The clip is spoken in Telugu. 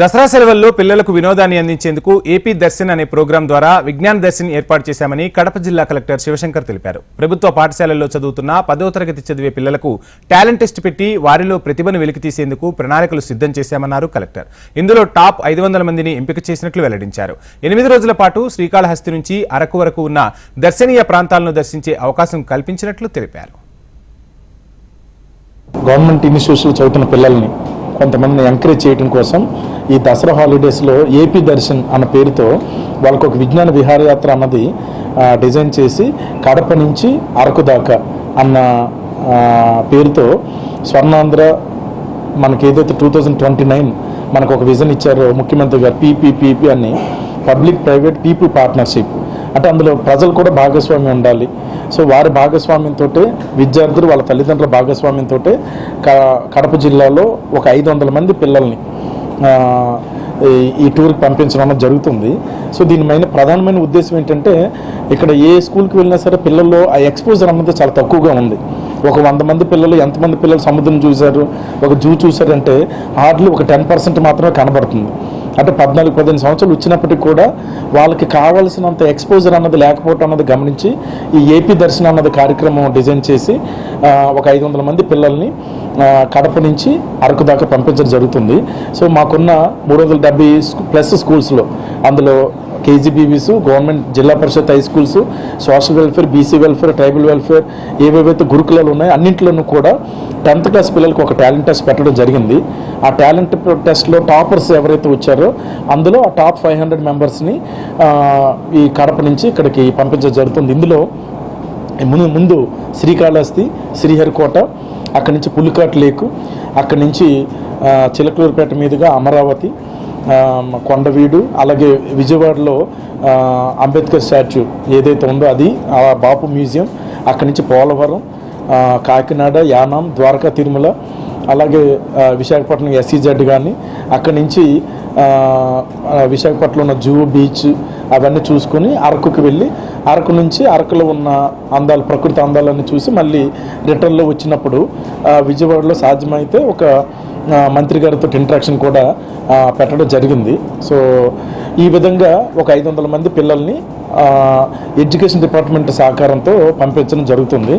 దసరా సెలవుల్లో పిల్లలకు వినోదాన్ని అందించేందుకు ఏపీ దర్శన్ అనే ప్రోగ్రాం ద్వారా విజ్ఞాన దర్శన్ ఏర్పాటు చేశామని కడప జిల్లా కలెక్టర్ శివశంకర్ తెలిపారు. ప్రభుత్వ పాఠశాలల్లో చదువుతున్న పదో తరగతి చదివే పిల్లలకు టాలెంట్ టెస్ట్ పెట్టి వారిలో ప్రతిభను వెలికితీసేందుకు ప్రణాళికలు సిద్ధం చేశామన్నారు కలెక్టర్. ఇందులో టాప్ ఐదు వందల మందిని ఎంపిక చేసినట్లు వెల్లడించారు. ఎనిమిది రోజుల పాటు శ్రీకాళహస్తి నుంచి అరకు వరకు ఉన్న దర్శనీయ ప్రాంతాలను దర్శించే అవకాశం కల్పించినట్లు తెలిపారు. గవర్నమెంట్ ఇన్స్టిట్యూషన్లో చదువుతున్న పిల్లల్ని కొంతమందిని ఎంకరేజ్ చేయడం కోసం ఈ దసరా హాలిడేస్లో ఏపీ దర్శన్ అన్న పేరుతో వాళ్ళకు ఒక విజ్ఞాన విహారయాత్ర అన్నది డిజైన్ చేసి కడప నుంచి అరకు దాకా అన్న పేరుతో స్వర్ణాంధ్ర మనకి ఏదైతే టూ థౌజండ్ ట్వంటీ నైన్ మనకు ఒక విజన్ ఇచ్చారో ముఖ్యమంత్రి గారు పీపీపీపీ అని పబ్లిక్ ప్రైవేట్ పీపుల్ పార్ట్నర్షిప్. అంటే అందులో ప్రజలు కూడా భాగస్వామ్యం ఉండాలి. సో వారి భాగస్వామ్యంతో విద్యార్థులు వాళ్ళ తల్లిదండ్రుల భాగస్వామ్యంతో కడప జిల్లాలో ఒక ఐదు వందల మంది పిల్లల్ని ఈ- టూర్కి పంపించడం అన్నది జరుగుతుంది. సో దీనిపైన ప్రధానమైన ఉద్దేశం ఏంటంటే ఇక్కడ ఏ స్కూల్కి వెళ్ళినా సరే పిల్లల్లో ఆ ఎక్స్పోజర్ అన్నది చాలా తక్కువగా ఉంది. ఒక వంద మంది పిల్లలు ఎంతమంది పిల్లలు సముద్రం చూశారు ఒక జూ చూశారంటే హార్డ్లీ ఒక టెన్ పర్సెంట్ మాత్రమే కనబడుతుంది. అంటే పద్నాలుగు పదిహేను సంవత్సరాలు వచ్చినప్పటికీ కూడా వాళ్ళకి కావాల్సినంత ఎక్స్పోజర్ అన్నది లేకపోవటం అన్నది గమనించి ఈ ఏపీ దర్శనం అన్నది కార్యక్రమం డిజైన్ చేసి ఒక ఐదు వందల మంది పిల్లల్ని కడప నుంచి అరకు దాకా పంపించడం జరుగుతుంది. సో మాకున్న మూడు వందల డెబ్బై ప్లస్ స్కూల్స్లో అందులో KGBVs government Zilla Parishad high schools social welfare BC welfare tribal welfare ఏవేవైతే గురుకులాలు ఉన్నాయో అన్నింటిలోనూ కూడా టెన్త్ క్లాస్ పిల్లలకు ఒక టాలెంట్ టెస్ట్ పెట్టడం జరిగింది. ఆ టాలెంట్ టెస్ట్లో టాపర్స్ ఎవరైతే వచ్చారో అందులో ఆ టాప్ ఫైవ్ హండ్రెడ్ మెంబర్స్ని ఈ కడప నుంచి ఇక్కడికి పంపించడం జరుగుతుంది. ఇందులో ముందు ముందు శ్రీకాళహస్తి శ్రీహరికోట అక్కడి నుంచి పులికాట్ లేకు అక్కడి నుంచి చిలకలూరుపేట మీదుగా అమరావతి కొండవీడు అలాగే విజయవాడలో అంబేద్కర్ స్టాచ్యూ ఏదైతే ఉందో అది ఆ బాపు మ్యూజియం అక్కడి నుంచి పోలవరం కాకినాడ యానాం ద్వారకా తిరుమల అలాగే విశాఖపట్నం ఎస్సీజెడ్ కానీ అక్కడి నుంచి విశాఖపట్నంలో ఉన్న జూ బీచ్ అవన్నీ చూసుకొని అరకుకి వెళ్ళి అరకు నుంచి అరకులో ఉన్న అందాలు ప్రకృతి అందాలన్నీ చూసి మళ్ళీ రిటర్న్లో వచ్చినప్పుడు విజయవాడలో సాధ్యమైతే ఒక మంత్రి గారితో ఇంట్రాక్షన్ కూడా పెట్టడం జరిగింది. సో ఈ విధంగా ఒక ఐదు వందల మంది పిల్లల్ని ఎడ్యుకేషన్ డిపార్ట్మెంట్ సహకారంతో పంపించడం జరుగుతుంది.